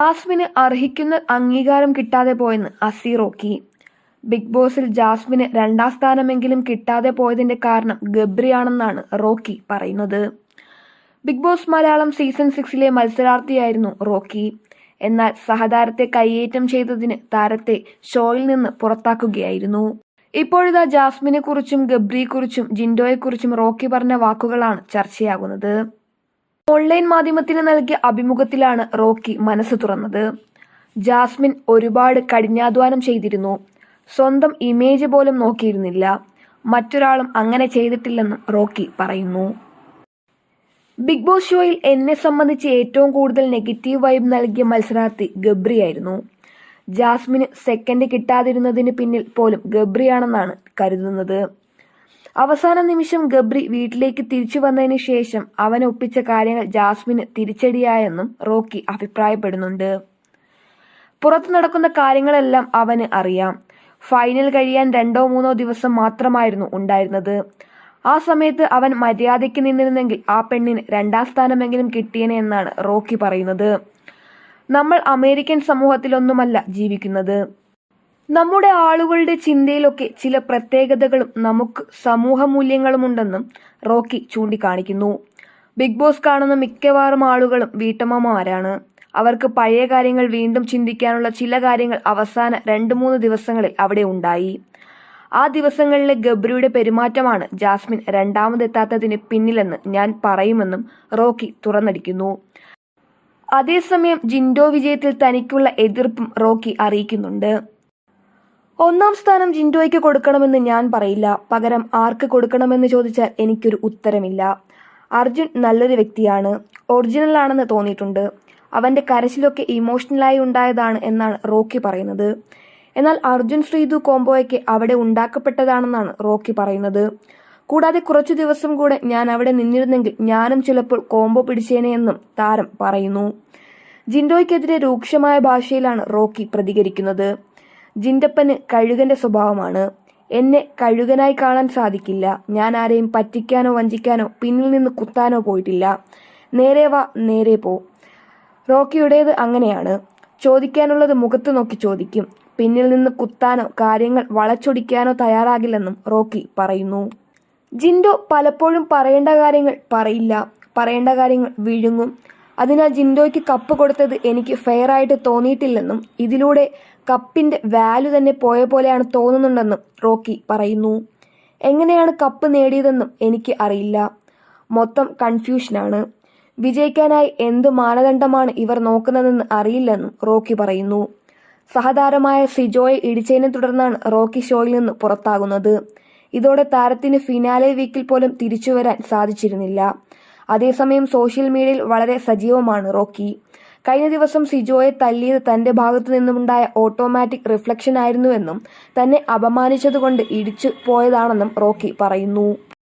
ജാസ്മിന് അർഹിക്കുന്ന അംഗീകാരം കിട്ടാതെ പോയെന്ന് അസീറോക്കി ബിഗ് ബോസിൽ ജാസ്മിന് രണ്ടാം സ്ഥാനമെങ്കിലും കിട്ടാതെ പോയതിന്റെ കാരണം ഗബ്രിയാണെന്നാണ് റോക്കി പറയുന്നത്. ബിഗ് ബോസ് മലയാളം സീസൺ സിക്സിലെ മത്സരാർത്ഥിയായിരുന്നു റോക്കി. എന്നാൽ സഹതാരത്തെ കയ്യേറ്റം ചെയ്തതിന് താരത്തെ ഷോയിൽ നിന്ന് പുറത്താക്കുകയായിരുന്നു. ഇപ്പോഴിതാ ജാസ്മിനെ കുറിച്ചും ഗബ്രിയെക്കുറിച്ചും ജിൻഡോയെക്കുറിച്ചും റോക്കി പറഞ്ഞ വാക്കുകളാണ് ചർച്ചയാകുന്നത്. ഓൺലൈൻ മാധ്യമത്തിന് നൽകിയ അഭിമുഖത്തിലാണ് റോക്കി മനസ്സ് തുറന്നത്. ജാസ്മിൻ ഒരുപാട് കഠിനാധ്വാനം ചെയ്തിരുന്നു. സ്വന്തം ഇമേജ് പോലും നോക്കിയിരുന്നില്ല. മറ്റൊരാളും അങ്ങനെ ചെയ്തിട്ടില്ലെന്നും റോക്കി പറയുന്നു. ബിഗ് ബോസ് ഷോയിൽ എന്നെ സംബന്ധിച്ച് ഏറ്റവും കൂടുതൽ നെഗറ്റീവ് വൈബ് നൽകിയ മത്സരാർത്ഥി ഗബ്രിയായിരുന്നു ജാസ്മിന് സെക്കൻഡ് കിട്ടാതിരുന്നതിന് പിന്നിൽ പോലും ഗബ്രിയാണെന്നാണ് കരുതുന്നത്. അവസാന നിമിഷം ഗബ്രി വീട്ടിലേക്ക് തിരിച്ചു വന്നതിന് ശേഷം അവൻ ഒപ്പിച്ച കാര്യങ്ങൾ ജാസ്മിന് തിരിച്ചടിയായെന്നും റോക്കി അഭിപ്രായപ്പെടുന്നുണ്ട്. പുറത്തു നടക്കുന്ന കാര്യങ്ങളെല്ലാം അവന് അറിയാം. ഫൈനൽ കഴിയാൻ രണ്ടോ മൂന്നോ ദിവസം മാത്രമായിരുന്നു ഉണ്ടായിരുന്നത്. ആ സമയത്ത് അവൻ മര്യാദയ്ക്ക് നിന്നിരുന്നെങ്കിൽ ആ പെണ്ണിന് രണ്ടാം സ്ഥാനമെങ്കിലും കിട്ടിയേനെ എന്നാണ് റോക്കി പറയുന്നത്. നമ്മൾ അമേരിക്കൻ സമൂഹത്തിലൊന്നുമല്ല ജീവിക്കുന്നത്. നമ്മുടെ ആളുകളുടെ ചിന്തയിലൊക്കെ ചില പ്രത്യേകതകളും നമുക്ക് സമൂഹ മൂല്യങ്ങളുമുണ്ടെന്നും റോക്കി ചൂണ്ടിക്കാണിക്കുന്നു. ബിഗ് ബോസ് കാണുന്ന മിക്കവാറും ആളുകളും വീട്ടമ്മമാരാണ്. അവർക്ക് പഴയ കാര്യങ്ങൾ വീണ്ടും ചിന്തിക്കാനുള്ള ചില കാര്യങ്ങൾ അവസാന രണ്ട് മൂന്ന് ദിവസങ്ങളിൽ അവിടെ ഉണ്ടായി. ആ ദിവസങ്ങളിലെ ഗബ്രിയുടെ പെരുമാറ്റമാണ് ജാസ്മിൻ രണ്ടാമതെത്താത്തതിന് പിന്നിലെന്ന് ഞാൻ പറയുമെന്നും റോക്കി തുറന്നടിക്കുന്നു. അതേസമയം ജിൻഡോ വിജയത്തിൽ തനിക്കുള്ള എതിർപ്പും റോക്കി അറിയിക്കുന്നുണ്ട്. ഒന്നാം സ്ഥാനം ജിൻഡോയ്ക്ക് കൊടുക്കണമെന്ന് ഞാൻ പറയില്ല. പകരം ആർക്ക് കൊടുക്കണമെന്ന് ചോദിച്ചാൽ എനിക്കൊരു ഉത്തരമില്ല. അർജുൻ നല്ലൊരു വ്യക്തിയാണ്. ഒറിജിനൽ ആണെന്ന് തോന്നിയിട്ടുണ്ട്. അവന്റെ കരച്ചിലൊക്കെ ഇമോഷണലായി ഉണ്ടായതാണ് എന്നാണ് റോക്കി പറയുന്നത്. എന്നാൽ അർജുൻ ശ്രീതു കോംബോയ്ക്ക് അവിടെ ഉണ്ടാക്കപ്പെട്ടതാണെന്നാണ് റോക്കി പറയുന്നത്. കൂടാതെ കുറച്ചു ദിവസം കൂടെ ഞാൻ അവിടെ നിന്നിരുന്നെങ്കിൽ ഞാനും ചിലപ്പോൾ കോംബോ പിടിച്ചേനെയെന്നും താരം പറയുന്നു. ജിൻഡോയ്ക്കെതിരെ രൂക്ഷമായ ഭാഷയിലാണ് റോക്കി പ്രതികരിക്കുന്നത്. ജിൻഡപ്പന് കഴുകന്റെ സ്വഭാവമാണ്. എന്നെ കഴുകനായി കാണാൻ സാധിക്കില്ല. ഞാൻ ആരെയും പറ്റിക്കാനോ വഞ്ചിക്കാനോ പിന്നിൽ നിന്ന് കുത്താനോ പോയിട്ടില്ല. നേരെ വാ നേരെ പോ. റോക്കിയുടേത് അങ്ങനെയാണ്. ചോദിക്കാനുള്ളത് മുഖത്ത് നോക്കി ചോദിക്കും. പിന്നിൽ നിന്ന് കുത്താനോ കാര്യങ്ങൾ വളച്ചൊടിക്കാനോ തയ്യാറാകില്ലെന്നും റോക്കി പറയുന്നു. ജിൻഡോ പലപ്പോഴും പറയേണ്ട കാര്യങ്ങൾ പറയില്ല. പറയേണ്ട കാര്യങ്ങൾ വിഴുങ്ങും. അതിനാൽ ജിൻഡോയ്ക്ക് കപ്പ് കൊടുത്തത് എനിക്ക് ഫെയർ ആയിട്ട് തോന്നിയിട്ടില്ലെന്നും ഇതിലൂടെ കപ്പിന്റെ വാല്യൂ തന്നെ പോയ പോലെയാണ് തോന്നുന്നുണ്ടെന്നും റോക്കി പറയുന്നു. എങ്ങനെയാണ് കപ്പ് നേടിയതെന്നും എനിക്ക് അറിയില്ല. മൊത്തം കൺഫ്യൂഷനാണ് വിജയിക്കാനായി എന്ത് മാനദണ്ഡമാണ് ഇവർ നോക്കുന്നതെന്ന് അറിയില്ലെന്നും റോക്കി പറയുന്നു. സഹതാരമായ സിജോയെ ഇടിച്ചതിനെ തുടർന്നാണ് റോക്കി ഷോയിൽ നിന്ന് പുറത്താകുന്നത്. ഇതോടെ താരത്തിന് ഫിനാലെ വീക്കിൽ പോലും തിരിച്ചുവരാൻ സാധിച്ചിരുന്നില്ല. അതേസമയം സോഷ്യൽ മീഡിയയിൽ വളരെ സജീവമാണ് റോക്കി. കഴിഞ്ഞ ദിവസം സിജോയെ തല്ലിയത് തന്റെ ഭാഗത്തു നിന്നുമുണ്ടായ ഓട്ടോമാറ്റിക് റിഫ്ലക്ഷൻ ആയിരുന്നുവെന്നും തന്നെ അപമാനിച്ചതുകൊണ്ട് ഇടിച്ചു പോയതാണെന്നും റോക്കി പറയുന്നു.